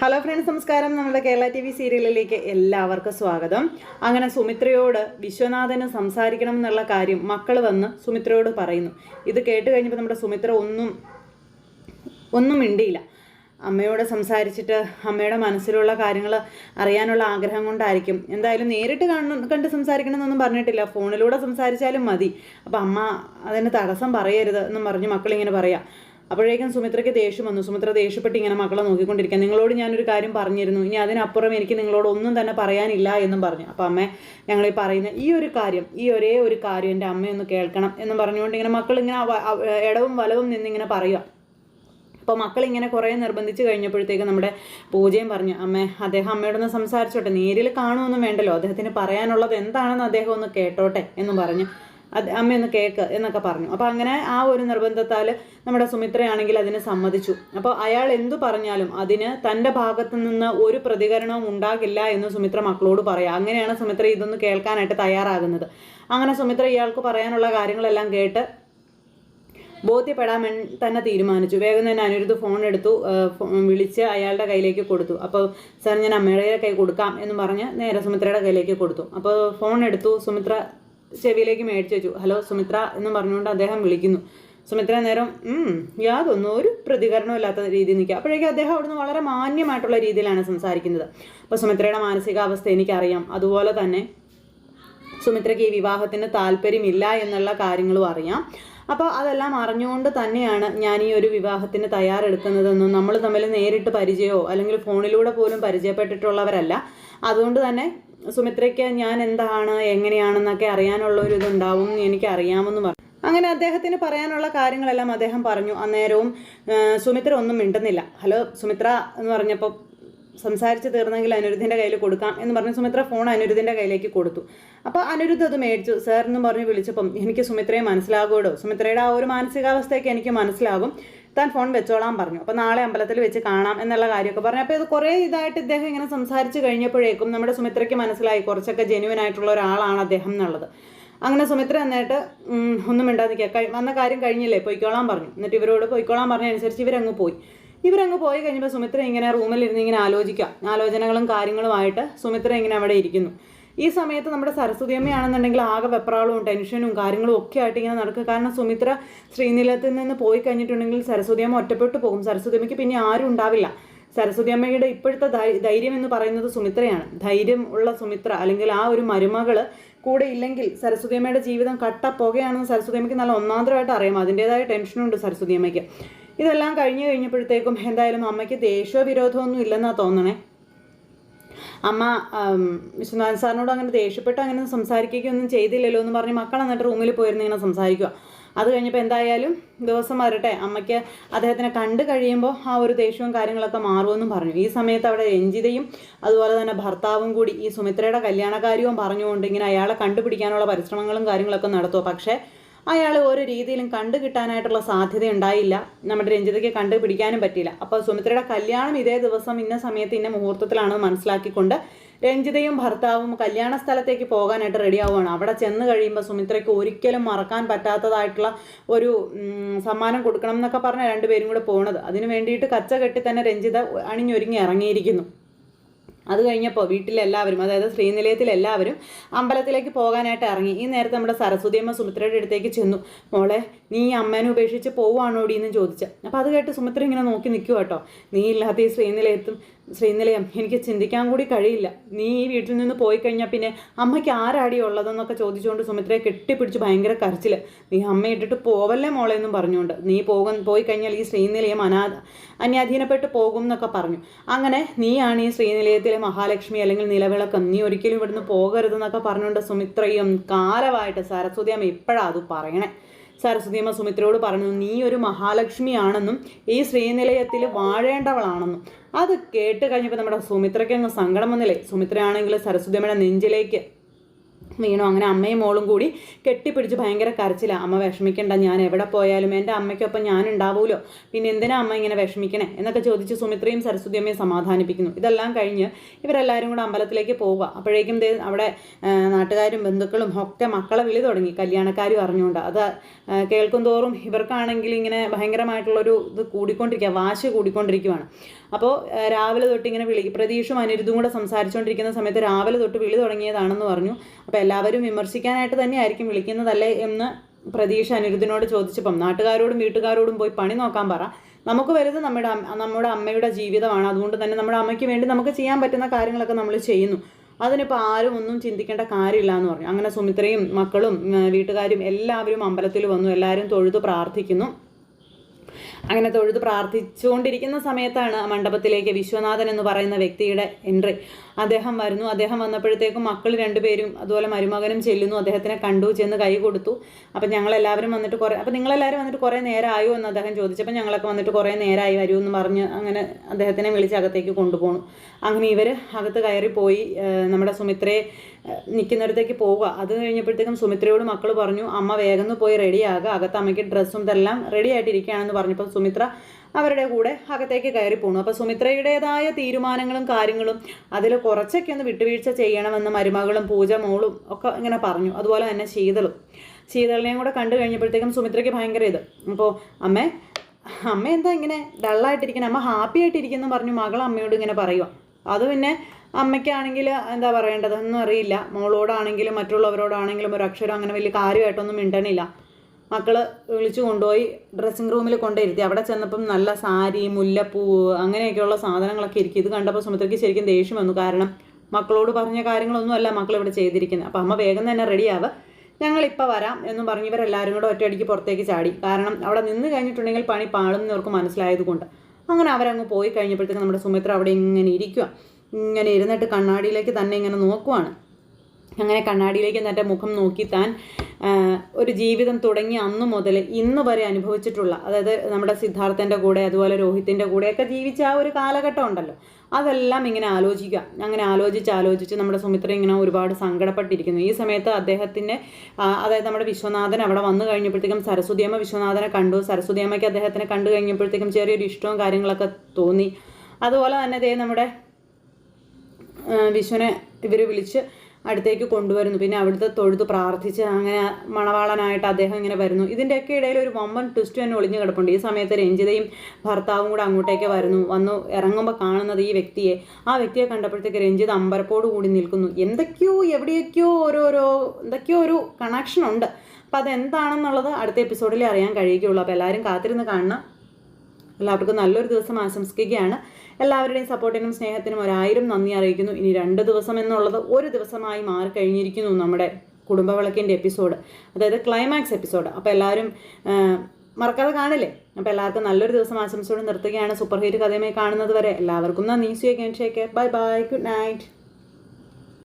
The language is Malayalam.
ഹലോ ഫ്രണ്ട്സ് നമസ്കാരം. നമ്മുടെ കേരള ടി വി സീരിയലിലേക്ക് എല്ലാവർക്കും സ്വാഗതം. അങ്ങനെ സുമിത്രയോട് വിശ്വനാഥന് സംസാരിക്കണം എന്നുള്ള കാര്യം മക്കൾ വന്ന് സുമിത്രയോട് പറയുന്നു. ഇത് കേട്ട് കഴിഞ്ഞപ്പോൾ നമ്മുടെ സുമിത്ര ഒന്നും ഒന്നും മിണ്ടിയില്ല. അമ്മയോട് സംസാരിച്ചിട്ട് അമ്മയുടെ മനസ്സിലുള്ള കാര്യങ്ങൾ അറിയാനുള്ള ആഗ്രഹം കൊണ്ടായിരിക്കും. എന്തായാലും നേരിട്ട് കാണണം കണ്ട് സംസാരിക്കണമെന്നൊന്നും പറഞ്ഞിട്ടില്ല. ഫോണിലൂടെ സംസാരിച്ചാലും മതി. അപ്പം അമ്മ അതിന് തടസ്സം പറയരുത് എന്നും പറഞ്ഞ് മക്കളിങ്ങനെ പറയാം. അപ്പോഴേക്കും സുമിത്രയ്ക്ക് ദേഷ്യം വന്നു. സുമിത്ര ദേഷ്യപ്പെട്ട് ഇങ്ങനെ മക്കളെ നോക്കിക്കൊണ്ടിരിക്കുക നിങ്ങളോട് ഞാനൊരു കാര്യം പറഞ്ഞിരുന്നു. ഇനി അതിനപ്പുറം എനിക്ക് നിങ്ങളോട് ഒന്നും തന്നെ പറയാനില്ല എന്നും പറഞ്ഞു. അപ്പം അമ്മ ഞങ്ങൾ ഈ പറയുന്ന ഈ ഒരു കാര്യം ഈ ഒരേ ഒരു കാര്യം എന്റെ അമ്മയൊന്ന് കേൾക്കണം എന്ന് പറഞ്ഞുകൊണ്ട് ഇങ്ങനെ മക്കൾ ഇങ്ങനെ ഇടവും വലവും നിന്നിങ്ങനെ പറയുക അപ്പോൾ മക്കൾ ഇങ്ങനെ കുറേ നിർബന്ധിച്ച് കഴിഞ്ഞപ്പോഴത്തേക്ക് നമ്മുടെ പൂജയും പറഞ്ഞു അമ്മേ അദ്ദേഹം അമ്മയോടൊന്ന് സംസാരിച്ചോട്ടെ. നേരിൽ കാണുമൊന്നും വേണ്ടല്ലോ. അദ്ദേഹത്തിന് പറയാനുള്ളത് എന്താണെന്ന് അദ്ദേഹം ഒന്ന് കേട്ടോട്ടെ എന്ന് പറഞ്ഞു. അത് അമ്മയൊന്ന് കേക്ക് എന്നൊക്കെ പറഞ്ഞു. അപ്പോൾ അങ്ങനെ ആ ഒരു നിർബന്ധത്താൽ നമ്മുടെ സുമിത്രയാണെങ്കിൽ അതിന് സമ്മതിച്ചു. അപ്പോൾ അയാൾ എന്തു പറഞ്ഞാലും അതിന് തന്റെ ഭാഗത്തു നിന്ന് ഒരു പ്രതികരണവും ഉണ്ടാകില്ല എന്ന് സുമിത്ര മക്കളോട് പറയാം. അങ്ങനെയാണ് സുമിത്ര ഇതൊന്ന് കേൾക്കാനായിട്ട് തയ്യാറാകുന്നത്. അങ്ങനെ സുമിത്ര ഇയാൾക്ക് പറയാനുള്ള കാര്യങ്ങളെല്ലാം കേട്ട് ബോധ്യപ്പെടാൻ തന്നെ തീരുമാനിച്ചു. വേഗം തന്നെ അനിരുദ്ധ ഫോൺ എടുത്തു വിളിച്ച് അയാളുടെ കയ്യിലേക്ക് കൊടുത്തു. അപ്പോൾ സാർ ഞാൻ അമ്മയുടെ കൈ കൊടുക്കാം എന്ന് പറഞ്ഞ് നേരെ സുമിത്രയുടെ കയ്യിലേക്ക് കൊടുത്തു. അപ്പോൾ ഫോൺ എടുത്തു. സുമിത്ര ചെവിയിലേക്ക് മേടിച്ചു വെച്ചു. ഹലോ സുമിത്ര എന്ന് പറഞ്ഞുകൊണ്ട് അദ്ദേഹം വിളിക്കുന്നു. സുമിത്ര നേരം "ഉം, യാതൊന്നും ഒരു പ്രതികരണവും ഇല്ലാത്ത രീതിയിൽ നിൽക്കുക. അപ്പോഴേക്കും അദ്ദേഹം അവിടുന്ന് വളരെ മാന്യമായിട്ടുള്ള രീതിയിലാണ് സംസാരിക്കുന്നത്. അപ്പോൾ സുമിത്രയുടെ മാനസികാവസ്ഥ എനിക്കറിയാം. അതുപോലെ തന്നെ സുമിത്രയ്ക്ക് ഈ വിവാഹത്തിന് താല്പര്യമില്ല എന്നുള്ള കാര്യങ്ങളും അറിയാം. അപ്പോൾ അതെല്ലാം അറിഞ്ഞുകൊണ്ട് തന്നെയാണ് ഞാൻ ഈ ഒരു വിവാഹത്തിന് തയ്യാറെടുക്കുന്നതെന്നും നമ്മൾ തമ്മിൽ നേരിട്ട് പരിചയമോ അല്ലെങ്കിൽ ഫോണിലൂടെ പോലും പരിചയപ്പെട്ടിട്ടുള്ളവരല്ല. അതുകൊണ്ട് തന്നെ സുമിത്രയ്ക്ക് ഞാൻ എന്താണ് എങ്ങനെയാണെന്നൊക്കെ അറിയാനുള്ള ഒരു ഇതുണ്ടാവും എനിക്ക് അറിയാമെന്ന് പറഞ്ഞു അങ്ങനെ അദ്ദേഹത്തിന് പറയാനുള്ള കാര്യങ്ങളെല്ലാം അദ്ദേഹം പറഞ്ഞു. അന്നേരവും സുമിത്ര ഒന്നും മിണ്ടുന്നില്ല. ഹലോ സുമിത്ര എന്ന് പറഞ്ഞപ്പോൾ സംസാരിച്ച് തീർന്നെങ്കിൽ അനിരുദ്ധിന്റെ കയ്യിൽ കൊടുക്കാം എന്ന് പറഞ്ഞ് സുമിത്ര ഫോൺ അനിരുദ്ധിന്റെ കയ്യിലേക്ക് കൊടുത്തു. അപ്പോൾ അനിരുദ്ധ് അത് മേടിച്ചു. സാർ എന്ന് പറഞ്ഞ് വിളിച്ചപ്പം എനിക്ക് സുമിത്രയെ മനസ്സിലാകുമോ സുമിത്രയുടെ ആ ഒരു മാനസികാവസ്ഥയൊക്കെ എനിക്ക് മനസ്സിലാകും. താൻ ഫോൺ വെച്ചോളാൻ പറഞ്ഞു. അപ്പോൾ നാളെ അമ്പലത്തിൽ വെച്ച് കാണാം എന്നുള്ള കാര്യമൊക്കെ പറഞ്ഞു. അപ്പോൾ ഇത് കുറേ ഇതായിട്ട് ഇദ്ദേഹം ഇങ്ങനെ സംസാരിച്ച് കഴിഞ്ഞപ്പോഴേക്കും നമ്മുടെ സുമിത്രയ്ക്ക് മനസ്സിലായി. കുറച്ചൊക്കെ ജെന്യുവൻ ആയിട്ടുള്ള ഒരാളാണ് അദ്ദേഹം എന്നുള്ളത്. അങ്ങനെ സുമിത്ര എന്നിട്ട് ഒന്നും മിണ്ടാതെ നിൽക്കുക വന്ന കാര്യം കഴിഞ്ഞില്ലേ? പൊയ്ക്കോളാൻ പറഞ്ഞു. എന്നിട്ട് ഇവരോട് പൊയ്ക്കോളാൻ പറഞ്ഞ അനുസരിച്ച് ഇവരങ്ങ് പോയി. ഇവരങ്ങ് പോയി കഴിഞ്ഞപ്പോൾ സുമിത്ര ഇങ്ങനെ റൂമിലിരുന്ന് ഇങ്ങനെ ആലോചിക്കുക ആലോചനകളും കാര്യങ്ങളുമായിട്ട് സുമിത്ര ഇങ്ങനെ അവിടെ ഇരിക്കുന്നു. ഈ സമയത്ത് നമ്മുടെ സരസ്വതി അമ്മയാണെന്നുണ്ടെങ്കിൽ ആകെ വെപ്രാളവും ടെൻഷനും കാര്യങ്ങളും ഒക്കെ ആയിട്ട് ഇങ്ങനെ നടക്കുക. കാരണം സുമിത്ര ശ്രീനിലത്തിൽ നിന്ന് പോയി കഴിഞ്ഞിട്ടുണ്ടെങ്കിൽ സരസ്വതി അമ്മ ഒറ്റപ്പെട്ടു പോകും. സരസ്വതി അമ്മയ്ക്ക് പിന്നെ ആരും ഉണ്ടാവില്ല. സരസ്വതി അമ്മയുടെ ഇപ്പോഴത്തെ ധൈര്യം എന്ന് പറയുന്നത് സുമിത്രയാണ്. ധൈര്യം ഉള്ള സുമിത്ര അല്ലെങ്കിൽ ആ ഒരു മരുമകൾ കൂടെ ഇല്ലെങ്കിൽ സരസ്വതി അമ്മയുടെ ജീവിതം കട്ട പുകയാണെന്ന് സരസ്വതി അമ്മയ്ക്ക് നല്ല ഒന്നാന്തരമായിട്ട് അറിയാം. അതിന്റെതായ ടെൻഷനുണ്ട് സരസ്വതി അമ്മയ്ക്ക്. ഇതെല്ലാം കഴിഞ്ഞു കഴിഞ്ഞപ്പോഴത്തേക്കും എന്തായാലും അമ്മയ്ക്ക് ദേഷ്യ വിരോധമൊന്നും ഇല്ലെന്നാ തോന്നണേ. അമ്മ വിശ്വനാഥൻ സാറിനോട് അങ്ങനെ ദേഷ്യപ്പെട്ട് അങ്ങനെ സംസാരിക്കുകയൊന്നും ചെയ്തില്ലല്ലോ എന്ന് പറഞ്ഞ് മക്കൾ എന്നിട്ട് റൂമിൽ പോയിരുന്ന് ഇങ്ങനെ സംസാരിക്കുക അത് കഴിഞ്ഞപ്പോൾ എന്തായാലും ദിവസം വരട്ടെ അമ്മയ്ക്ക് അദ്ദേഹത്തിനെ കണ്ടു കഴിയുമ്പോൾ ആ ഒരു ദേഷ്യവും കാര്യങ്ങളൊക്കെ മാറുമെന്നും പറഞ്ഞു. ഈ സമയത്ത് അവിടെ രഞ്ജിതയും അതുപോലെ തന്നെ ഭർത്താവും കൂടി ഈ സുമിത്രയുടെ കല്യാണകാര്യവും പറഞ്ഞുകൊണ്ട് ഇങ്ങനെ അയാളെ കണ്ടുപിടിക്കാനുള്ള പരിശ്രമങ്ങളും കാര്യങ്ങളൊക്കെ നടത്തുക പക്ഷേ അയാൾ ഒരു രീതിയിലും കണ്ടു കിട്ടാനായിട്ടുള്ള സാധ്യത ഉണ്ടായില്ല നമ്മുടെ രഞ്ജിതയ്ക്ക് കണ്ടുപിടിക്കാനും പറ്റിയില്ല. അപ്പോൾ സുമിത്രയുടെ കല്യാണം ഇതേ ദിവസം ഇന്ന സമയത്ത് ഇന്ന മുഹൂർത്തത്തിലാണെന്ന് മനസ്സിലാക്കിക്കൊണ്ട് രഞ്ജിതയും ഭർത്താവും കല്യാണ സ്ഥലത്തേക്ക് പോകാനായിട്ട് റെഡി ആവുകയാണ്. അവിടെ ചെന്ന് കഴിയുമ്പോൾ സുമിത്രയ്ക്ക് ഒരിക്കലും മറക്കാൻ പറ്റാത്തതായിട്ടുള്ള ഒരു സമ്മാനം കൊടുക്കണം എന്നൊക്കെ പറഞ്ഞ രണ്ടുപേരും കൂടെ പോണത്. അതിന് വേണ്ടിയിട്ട് കച്ച കെട്ടി തന്നെ രഞ്ജിത അണിഞ്ഞൊരുങ്ങി ഇറങ്ങിയിരിക്കുന്നു. അത് കഴിഞ്ഞപ്പോൾ വീട്ടിലെല്ലാവരും അതായത് ശ്രീനിലയത്തിലെല്ലാവരും അമ്പലത്തിലേക്ക് പോകാനായിട്ട് ഇറങ്ങി. ഈ നേരത്തെ നമ്മുടെ സരസ്വതിയമ്മ സുമിത്രയുടെ അടുത്തേക്ക് ചെന്നു. മോളെ നീ ഈ അമ്മേനെ ഉപേക്ഷിച്ച് പോവുകയാണോടി എന്ന് ചോദിച്ചു. അപ്പോൾ അത് കേട്ട് സുമിത്ര ഇങ്ങനെ നോക്കി നിൽക്കുക കേട്ടോ നീ ഇല്ലാത്ത ഈ ശ്രീനിലയത്തും ശ്രീനിലയം എനിക്ക് ചിന്തിക്കാൻ കൂടി കഴിയില്ല. നീ ഈ വീട്ടിൽ നിന്ന് പോയി കഴിഞ്ഞാൽ പിന്നെ അമ്മയ്ക്ക് ആരാടി ഉള്ളതെന്നൊക്കെ ചോദിച്ചുകൊണ്ട് സുമിത്രയെ കെട്ടിപ്പിടിച്ച് ഭയങ്കര കരച്ചിൽ നീ അമ്മ ഇട്ടിട്ട് പോവല്ലേ മോളെ എന്നും പറഞ്ഞുകൊണ്ട്. നീ പോകും പോയി കഴിഞ്ഞാൽ ഈ ശ്രീനിലയം അനാഥ അന്യാധീനപ്പെട്ട് പോകും എന്നൊക്കെ പറഞ്ഞു. അങ്ങനെ നീയാണ് ഈ ശ്രീനിലയത്തിലെ മഹാലക്ഷ്മി അല്ലെങ്കിൽ നിലവിളക്കം. നീ ഒരിക്കലും ഇവിടുന്ന് പോകരുതെന്നൊക്കെ പറഞ്ഞുകൊണ്ട് സുമിത്രയും കാലമായിട്ട് സരസ്വതി അമ്മ ഇപ്പോഴാണ് അത് പറയണേ. സരസ്വതി അമ്മ സുമിത്രയോട് പറഞ്ഞു നീ ഒരു മഹാലക്ഷ്മിയാണെന്നും ഈ ശ്രീനിലയത്തിൽ വാഴേണ്ടവളാണെന്നും. അത് കേട്ട് കഴിഞ്ഞപ്പോൾ നമ്മുടെ സുമിത്രയ്ക്ക് അങ്ങ് സങ്കടം വന്നില്ലേ? സുമിത്രയാണെങ്കിൽ സരസ്വതി അമ്മയുടെ നെഞ്ചിലേക്ക് വീണു അങ്ങനെ അമ്മയും മോളും കൂടി കെട്ടിപ്പിടിച്ച് ഭയങ്കര കരച്ചില്ല അമ്മ വിഷമിക്കണ്ട ഞാൻ എവിടെ പോയാലും എന്റെ അമ്മയ്ക്കൊപ്പം ഞാൻ ഉണ്ടാവുമല്ലോ പിന്നെ എന്തിനാ അമ്മ ഇങ്ങനെ വിഷമിക്കണേ? എന്നൊക്കെ ചോദിച്ച് സുമിത്രയും സരസ്വതി അമ്മയും സമാധാനിപ്പിക്കുന്നു. ഇതെല്ലാം കഴിഞ്ഞ് ഇവരെല്ലാവരും കൂടെ അമ്പലത്തിലേക്ക് പോവുക. അപ്പോഴേക്കും അവിടെ നാട്ടുകാരും ബന്ധുക്കളും ഒക്കെ മക്കളെ വിളി തുടങ്ങി കല്യാണക്കാരും അറിഞ്ഞുകൊണ്ട്. അത് കേൾക്കും തോറും ഇവർക്കാണെങ്കിൽ ഇങ്ങനെ ഭയങ്കരമായിട്ടുള്ളൊരു ഇത് കൂടിക്കൊണ്ടിരിക്കുക വാശി കൂടിക്കൊണ്ടിരിക്കുവാണ്. അപ്പോൾ രാവിലെ തൊട്ട് ഇങ്ങനെ വിളി പ്രതീക്ഷും അനിരുദ്ധും കൂടെ സംസാരിച്ചുകൊണ്ടിരിക്കുന്ന സമയത്ത് രാവിലെ തൊട്ട് വിളി തുടങ്ങിയതാണെന്ന് പറഞ്ഞു. എല്ലാവരും വിമർശിക്കാനായിട്ട് തന്നെയായിരിക്കും വിളിക്കുന്നതല്ലേ എന്ന് പ്രതീക്ഷ അനിരുദ്ധിനോട് ചോദിച്ചപ്പം നാട്ടുകാരോടും വീട്ടുകാരോടും പോയി പണി നോക്കാൻ പറ. നമുക്ക് വരുന്നത് നമ്മുടെ നമ്മുടെ അമ്മയുടെ ജീവിതമാണ്. അതുകൊണ്ട് തന്നെ നമ്മുടെ അമ്മയ്ക്ക് വേണ്ടി നമുക്ക് ചെയ്യാൻ പറ്റുന്ന കാര്യങ്ങളൊക്കെ നമ്മൾ ചെയ്യുന്നു. അതിനിപ്പോൾ ആരും ഒന്നും ചിന്തിക്കേണ്ട കാര്യമില്ല എന്ന് പറഞ്ഞു. അങ്ങനെ സുമിത്രയും മക്കളും വീട്ടുകാരും എല്ലാവരും അമ്പലത്തിൽ വന്നു. എല്ലാവരും തൊഴുതു പ്രാർത്ഥിക്കുന്നു. അങ്ങനെ തൊഴുത് പ്രാർത്ഥിച്ചുകൊണ്ടിരിക്കുന്ന സമയത്താണ് മണ്ഡപത്തിലേക്ക് വിശ്വനാഥൻ എന്ന് പറയുന്ന വ്യക്തിയുടെ എൻട്രി. അദ്ദേഹം വരുന്നു. അദ്ദേഹം വന്നപ്പോഴത്തേക്കും മക്കൾ രണ്ടുപേരും അതുപോലെ മരുമകനും ചെല്ലുന്നു. അദ്ദേഹത്തിനെ കണ്ടു ചെന്ന് കൈ കൊടുത്തു. അപ്പം ഞങ്ങളെല്ലാവരും വന്നിട്ട് കുറേ അപ്പം നിങ്ങളെല്ലാവരും വന്നിട്ട് കുറേ നേരമായോ എന്ന് അദ്ദേഹം ചോദിച്ചപ്പോൾ ഞങ്ങളൊക്കെ വന്നിട്ട് കുറേ നേരമായി വരൂ എന്ന് പറഞ്ഞ് അങ്ങനെ അദ്ദേഹത്തിനെ വിളിച്ച് അകത്തേക്ക് കൊണ്ടുപോകണം അങ്ങനെ ഇവർ അകത്ത് കയറിപ്പോയി. പോയി നമ്മുടെ സുമിത്രയെ നിൽക്കുന്നിടത്തേക്ക് പോവുക. അത് കഴിഞ്ഞപ്പോഴത്തേക്കും സുമിത്രയോട് മക്കൾ പറഞ്ഞു അമ്മ വേഗം പോയി റെഡിയാകുക അകത്ത് അമ്മയ്ക്ക് ഡ്രസ്സും ഇതെല്ലാം റെഡി ആയിട്ടിരിക്കുകയാണെന്ന് പറഞ്ഞപ്പോൾ സുമിത്ര അവരുടെ കൂടെ അകത്തേക്ക് കയറി പോണു. അപ്പോൾ സുമിത്രയുടേതായ തീരുമാനങ്ങളും കാര്യങ്ങളും അതിൽ കുറച്ചൊക്കെ ഒന്ന് വിട്ടുവീഴ്ച ചെയ്യണമെന്ന് മരുമകളും പൂജ മോളും ഒക്കെ ഇങ്ങനെ പറഞ്ഞു. അതുപോലെ തന്നെ ശീതളും. ശീതളിനെയും കൂടെ കണ്ടു കഴിഞ്ഞപ്പോഴത്തേക്കും സുമിത്രയ്ക്ക് ഭയങ്കര ഇത്. അപ്പോൾ അമ്മേ അമ്മ എന്താ ഇങ്ങനെ ഡള്ളായിട്ടിരിക്കുന്നത് അമ്മ ഹാപ്പി ആയിട്ടിരിക്കുന്നു പറഞ്ഞു മകൾ അമ്മയോട് ഇങ്ങനെ പറയുക അത് പിന്നെ അമ്മയ്ക്കാണെങ്കിൽ എന്താ പറയേണ്ടതെന്നും അറിയില്ല. മോളോടാണെങ്കിലും മറ്റുള്ളവരോടാണെങ്കിലും ഒരു അക്ഷരം അങ്ങനെ വലിയ കാര്യമായിട്ടൊന്നും മിണ്ടണില്ല. മക്കൾ വിളിച്ചു കൊണ്ടുപോയി ഡ്രസ്സിങ് റൂമിൽ കൊണ്ടിരുത്തി അവിടെ ചെന്നപ്പം നല്ല സാരി മുല്ലപ്പൂ അങ്ങനെയൊക്കെയുള്ള സാധനങ്ങളൊക്കെ ഇരിക്കും. ഇത് കണ്ടപ്പോൾ സുമിത്രയ്ക്ക് ശരിക്കും ദേഷ്യം വന്നു. കാരണം മക്കളോട് പറഞ്ഞ കാര്യങ്ങളൊന്നുമല്ല മക്കൾ ഇവിടെ ചെയ്തിരിക്കുന്നത് അപ്പം അമ്മ വേഗം തന്നെ റെഡിയാവുക ഞങ്ങളിപ്പോൾ വരാം എന്നും പറഞ്ഞ് ഇവരെല്ലാവരും കൂടെ ഒറ്റയടിക്ക് പുറത്തേക്ക് ചാടി. കാരണം അവിടെ നിന്ന് കഴിഞ്ഞിട്ടുണ്ടെങ്കിൽ പണി പാളും എന്ന് മനസ്സിലായതുകൊണ്ട്. മനസ്സിലായത് കൊണ്ട് അങ്ങനെ അവരങ്ങ് പോയി കഴിഞ്ഞപ്പോഴത്തേക്ക് നമ്മുടെ സുമിത്ര അവിടെ ഇങ്ങനെ ഇരിക്കുക ഇങ്ങനെ ഇരുന്നിട്ട് കണ്ണാടിയിലേക്ക് തന്നെ ഇങ്ങനെ നോക്കുവാണ്. അങ്ങനെ കണ്ണാടിയിലേക്ക് തന്റെ മുഖം നോക്കി താൻ ഒരു ജീവിതം തുടങ്ങി അന്നു മുതൽ ഇന്ന് വരെ അനുഭവിച്ചിട്ടുള്ള അതായത് നമ്മുടെ സിദ്ധാർത്ഥന്റെ കൂടെ അതുപോലെ രോഹിത്തിന്റെ കൂടെയൊക്കെ ജീവിച്ച ആ ഒരു കാലഘട്ടം ഉണ്ടല്ലോ. അതെല്ലാം ഇങ്ങനെ ആലോചിക്കുക. അങ്ങനെ ആലോചിച്ച് ആലോചിച്ച് നമ്മുടെ സുമിത്ര ഇങ്ങനെ ഒരുപാട് സങ്കടപ്പെട്ടിരിക്കുന്നു. ഈ സമയത്ത് അദ്ദേഹത്തിന്റെ അതായത് നമ്മുടെ വിശ്വനാഥൻ അവിടെ വന്നു കഴിഞ്ഞപ്പോഴത്തേക്കും സരസ്വതിയമ്മ വിശ്വനാഥനെ കണ്ടു. സരസ്വതിയമ്മയ്ക്ക് അദ്ദേഹത്തിനെ കണ്ടു കഴിഞ്ഞപ്പോഴത്തേക്കും ചെറിയൊരു ഇഷ്ടവും കാര്യങ്ങളൊക്കെ തോന്നി. അതുപോലെ തന്നെ ദേ നമ്മുടെ വിശ്വനെ ഇവർ വിളിച്ച് അടുത്തേക്ക് കൊണ്ടുവരുന്നു. പിന്നെ അവിടുത്തെ തൊഴുത് പ്രാർത്ഥിച്ച് അങ്ങനെ മണവാളനായിട്ട് അദ്ദേഹം ഇങ്ങനെ വരുന്നു. ഇതിന്റെയൊക്കെ ഇടയിൽ ഒരു വമ്പൻ ട്വിസ്റ്റ് തന്നെ ഒളിഞ്ഞു കിടപ്പുണ്ട്. ഈ സമയത്ത് രഞ്ജിതയും ഭർത്താവും കൂടെ അങ്ങോട്ടേക്ക് വരുന്നു. വന്നു ഇറങ്ങുമ്പോൾ കാണുന്നത് ഈ വ്യക്തിയെ. ആ വ്യക്തിയെ കണ്ടപ്പോഴത്തേക്ക് രഞ്ജിത് അമ്പരപ്പോട് കൂടി നിൽക്കുന്നു. എന്തൊക്കെയോ എവിടെയൊക്കെയോ ഓരോരോ എന്തൊക്കെയോ ഒരു കണക്ഷൻ ഉണ്ട്. അപ്പം അതെന്താണെന്നുള്ളത് അടുത്ത എപ്പിസോഡിൽ അറിയാൻ കഴിയുകയുള്ളൂ. അപ്പോൾ എല്ലാവരും കാത്തിരുന്ന് കാണണം. എല്ലാവർക്കും നല്ലൊരു ദിവസം ആശംസിക്കുകയാണ്. എല്ലാവരുടെയും സപ്പോർട്ടിനും സ്നേഹത്തിനും ഒരായിരം നന്ദി അറിയിക്കുന്നു. ഇനി രണ്ട് ദിവസം എന്നുള്ളത് ഒരു ദിവസമായി മാറിക്കഴിഞ്ഞിരിക്കുന്നു നമ്മുടെ കുടുംബവിളക്കിന്റെ എപ്പിസോഡ്. അതായത് ക്ലൈമാക്സ് എപ്പിസോഡ് അപ്പോൾ എല്ലാവരും മറക്കാതെ കാണില്ലേ? അപ്പോൾ എല്ലാവർക്കും നല്ലൊരു ദിവസം ആശംസയോടെ നിർത്തുകയാണ്. സൂപ്പർ ഹീറ്റ് കഥയുമായി കാണുന്നത് വരെ എല്ലാവർക്കും നന്ദി. സു അഗൈൻ ഷേക്ക് ബൈ ബൈ ഗുഡ് നൈറ്റ്